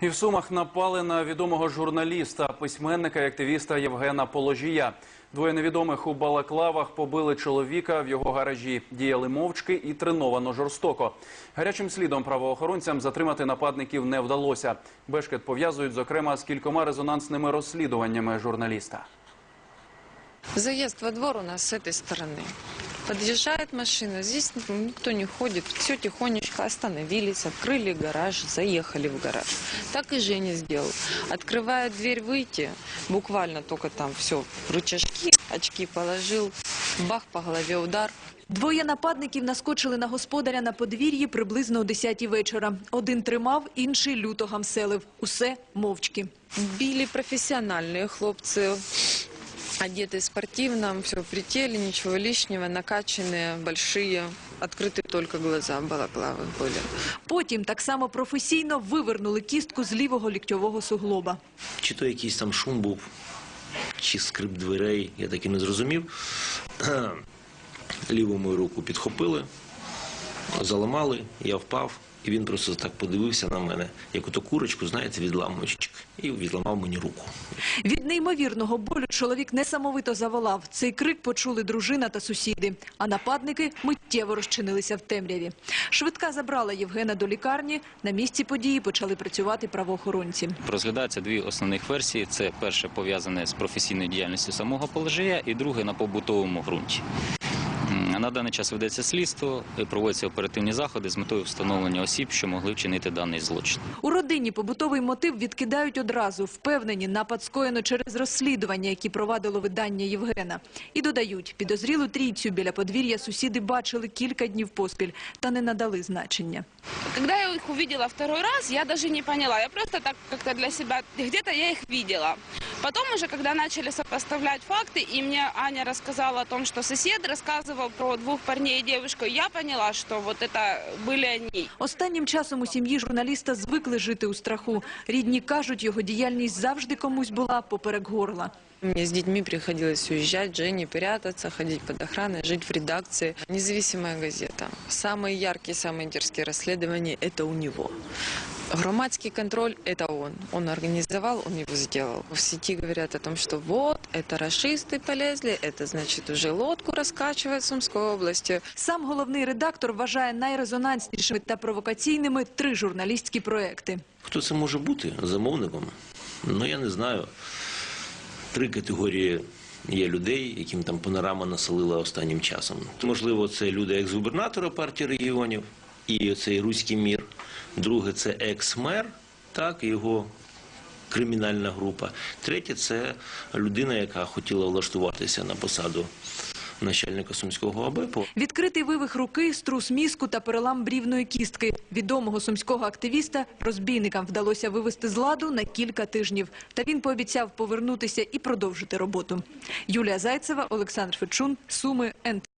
І в Сумах напали на відомого журналіста, письменника і активіста Євгена Положія. Двоє невідомих у балаклавах побили чоловіка в його гаражі. Діяли мовчки і треновано жорстоко. Гарячим слідом правоохоронцям затримати нападників не вдалося. Бешкет пов'язують, зокрема, з кількома резонансними розслідуваннями журналіста. Заезд во двор у нас с этой стороны. Подъезжает машина, здесь никто не ходит, все тихонечко остановились, открыли гараж, заехали в гараж. Так и Женя сделал. Открывает дверь выйти, буквально только там все, рычажки, очки положил, бах по голове удар. Двоє нападників наскочили на господаря на подвір'ї приблизно о 10 вечора. Один тримав, інший люто гамселив. Усе мовчки. Били профессиональные хлопцы, одеты спортивно, все при теле, ничего лишнего, накачанные, большие, открыты только глаза, балаклавы были. Потім так само професійно вивернули кістку з лівого ліктьового суглоба. Чи то якийсь там шум був, чи скрип дверей, я так і не зрозумів. Ліву мою руку підхопили, заламали, я впав, і він просто так подивився на мене, як ото курочку, знаєте, відламуючи, і відламав мені руку. Від неймовірного болю чоловік несамовито заволав. Цей крик почули дружина та сусіди, а нападники миттєво розчинилися в темряві. Швидка забрала Євгена до лікарні. На місці події почали працювати правоохоронці. Розглядаються дві основних версії. Це перше пов'язане з професійною діяльністю самого положия, і друге на побутовому ґрунті. На даний час ведеться слідство, проводяться оперативні заходи з метою встановлення осіб, що могли вчинити даний злочин. У родині побутовий мотив відкидають одразу. Впевнені, напад скоєно через розслідування, які провадило видання Євгена. І додають, підозрілу трійцю біля подвір'я сусіди бачили кілька днів поспіль та не надали значення. Когда я их увидела второй раз, я даже не поняла. Я просто так как-то для себя, где-то я их видела. Потом уже, когда начали сопоставлять факты, и мне Аня рассказала о том, что сосед рассказывал про двух парней и девушку, я поняла, что вот это были они. Останнім часом у сім'ї журналіста звикли жити у страху. Рідні кажуть, його діяльність завжди комусь була поперек горла. Мне с детьми приходилось уезжать, Жене прятаться, ходить под охраной, жить в редакции. Независимая газета. Самые яркие, самые дерзкие расследования – это у него. Громадский контроль – это он. Он организовал, он его сделал. В сети говорят о том, что вот, это расисты полезли, это значит уже лодку раскачивают в Сумской области. Сам головний редактор вважає найрезонанснішими та провокаційними три журналістські проекти. Хто це може бути замовником? Ну, я не знаю. Три категорії є людей, яким там панорама населила останнім часом. Можливо, це люди екс-губернатора партії регіонів і цей руський мір. Друге це екс-мер, так, його кримінальна група. Третє це людина, яка хотіла влаштуватися на посаду начальника сумського АБЕПу. Відкритий вивих руки, струс мізку та перелам брівної кістки. Відомого сумського активіста розбійникам вдалося вивести з ладу на кілька тижнів. Та він пообіцяв повернутися і продовжити роботу. Юлія Зайцева, Олександр Фечун, Суми, НТ.